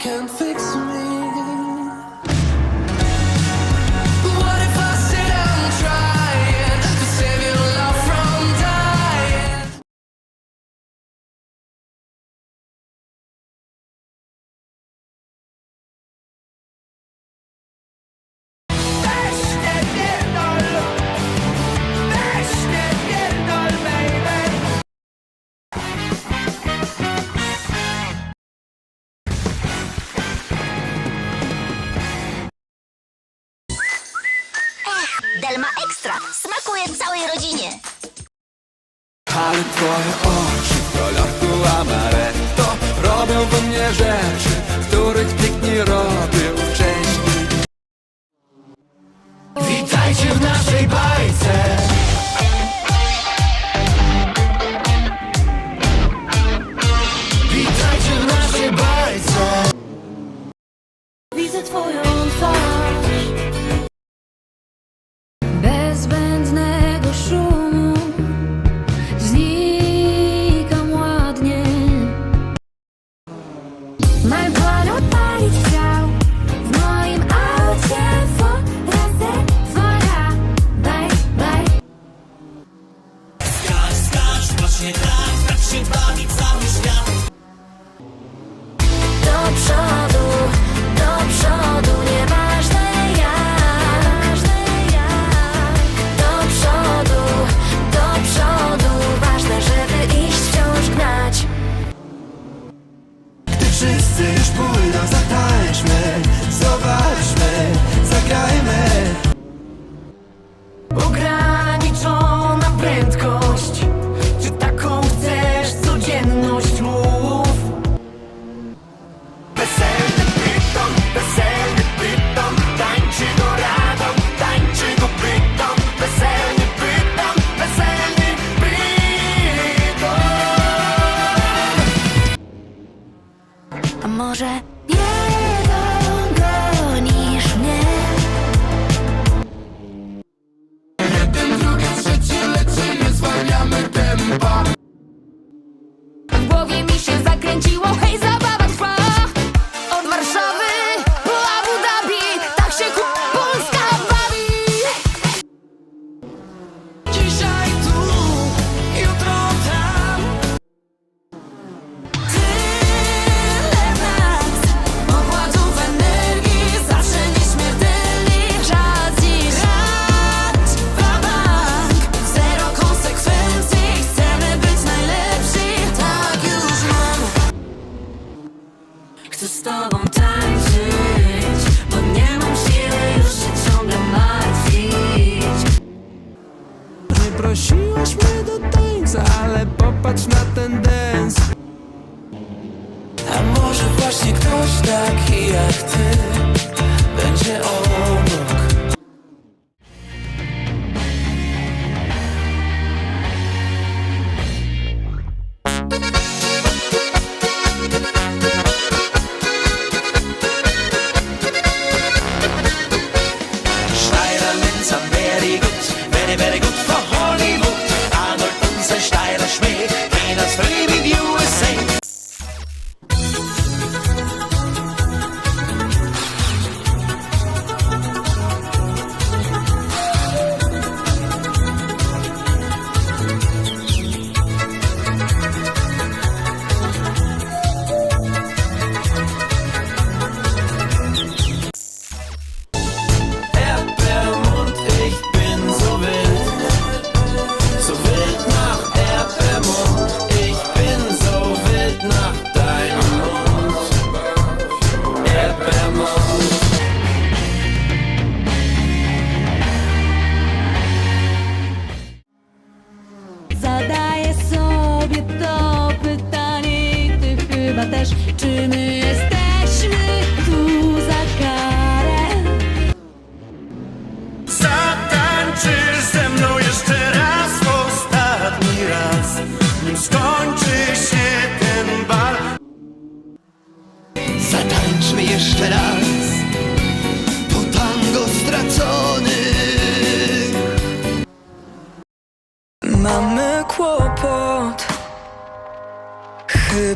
can't think całej rodzinie. Ale twoje oczy w kolorku amaretto Robią we mnie rzeczy, których nikt nie robił wcześniej Witajcie w naszej bajce właśnie tak, tak się bawi cały świat. Dobrze.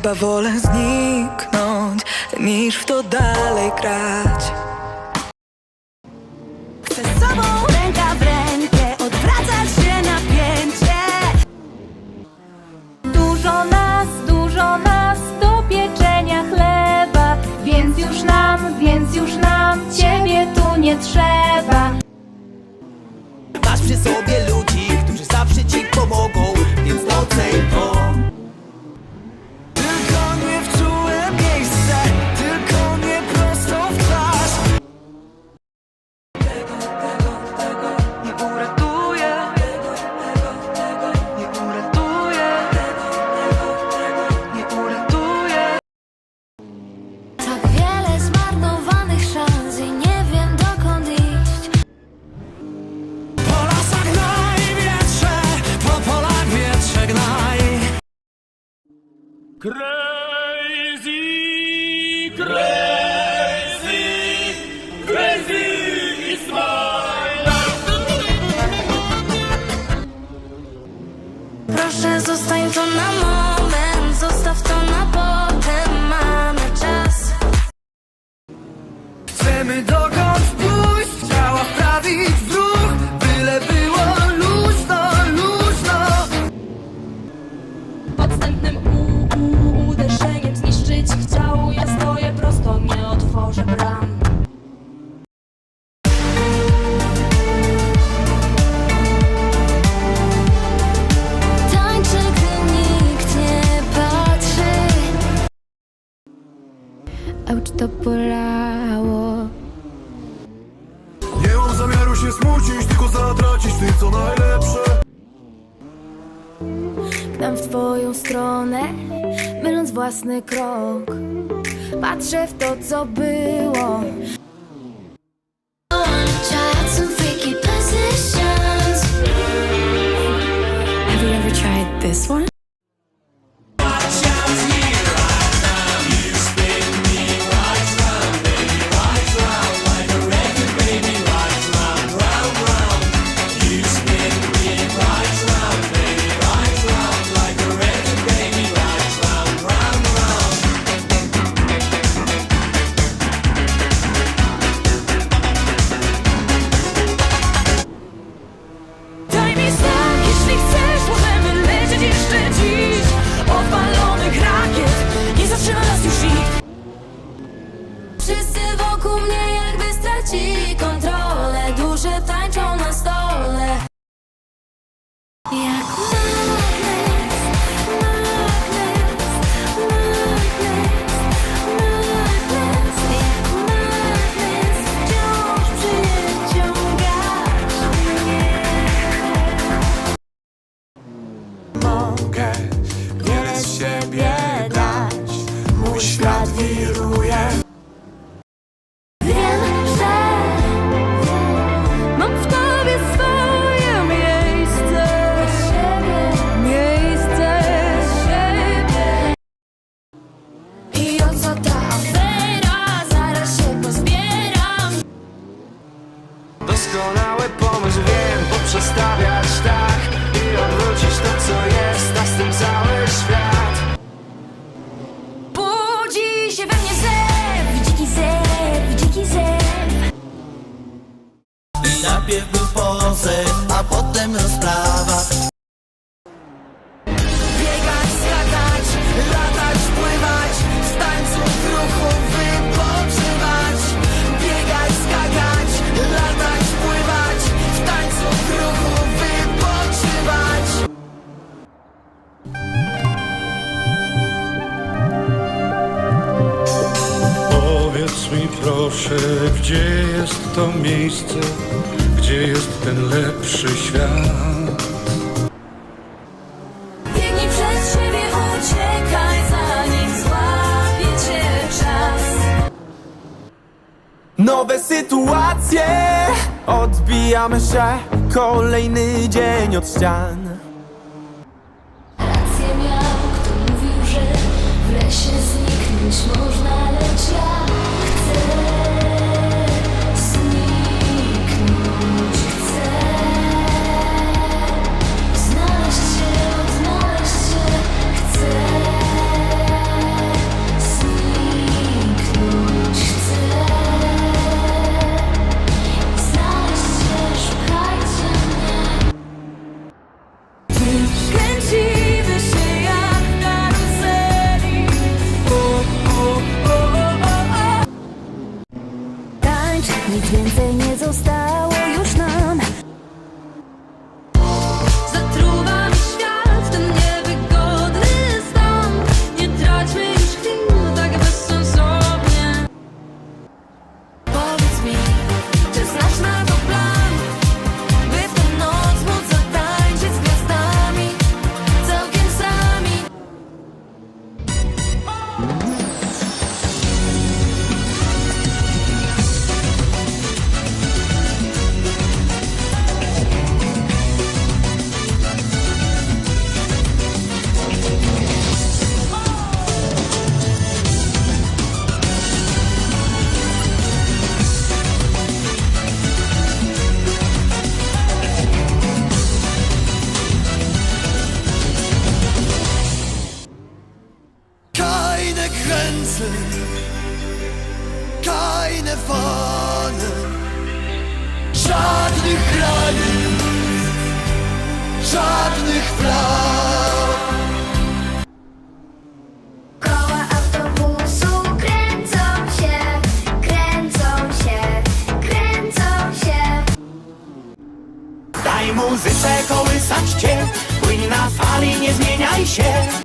Chyba wolę zniknąć, niż w to dalej grać. Chcę z sobą ręka w rękę, odwracać się napięcie. Dużo nas, dużo nas do pieczenia chleba, więc już nam, więc już nam ciebie tu nie trzeba. Masz przy sobie ludzi. To bolało. Nie mam zamiaru się smucić Tylko zatracić ty co najlepsze. Gnam w twoją stronę, myląc własny krok. Patrzę w to, co było co ta afera? Zaraz się pozbieram. Doskonały pomysł wiem, poprzestawiać tak I odwrócić to co jest, a z tym cały świat Budzi się we mnie zew, dziki zew, dziki zew. Najpierw był pozew, a potem rozprawa Nowe sytuacje. Odbijamy się. Kolejny dzień od ścian. Rację miał, kto mówił, że w lesie zniknąć można, dalej nie zmieniaj się.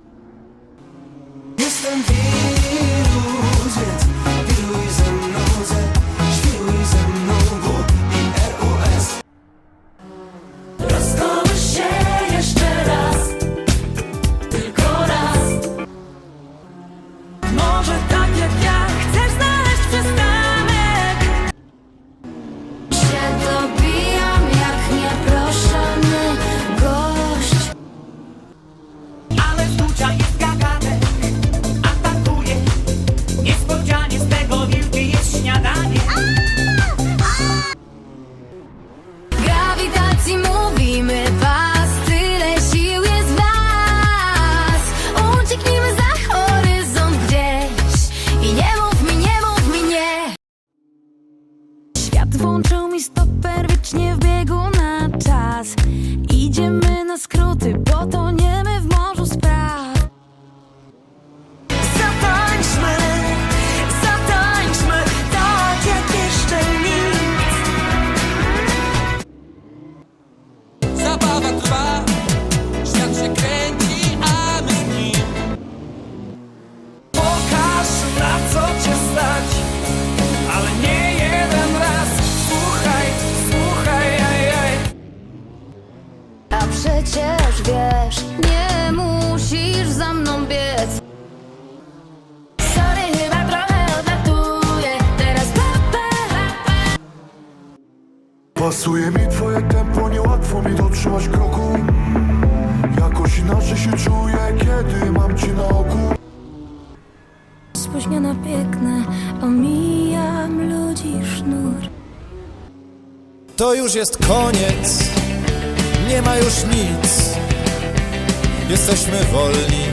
Pasuje mi twoje tempo, niełatwo mi dotrzymać kroku. Jakoś inaczej się czuję, kiedy mam cię na oku. Spóźniona piękne, omijam ludzi sznur. To już jest koniec, nie ma już nic. Jesteśmy wolni,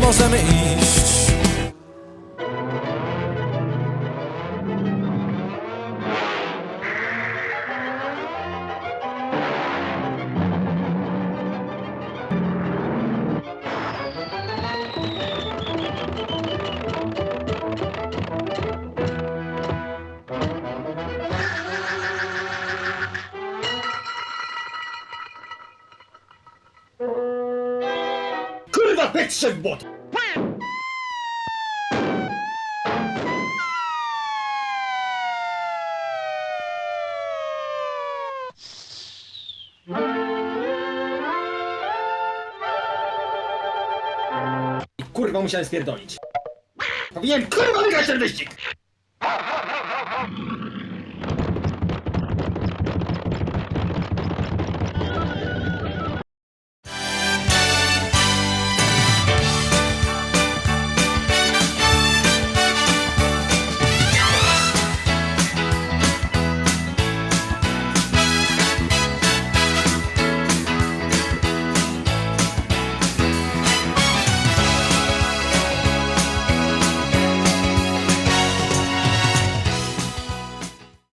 możemy iść. Kurwa, wytrzę w bot! Kurwa, musiałem spierdolić. Powinienem kurwa wygrać ten wyścig!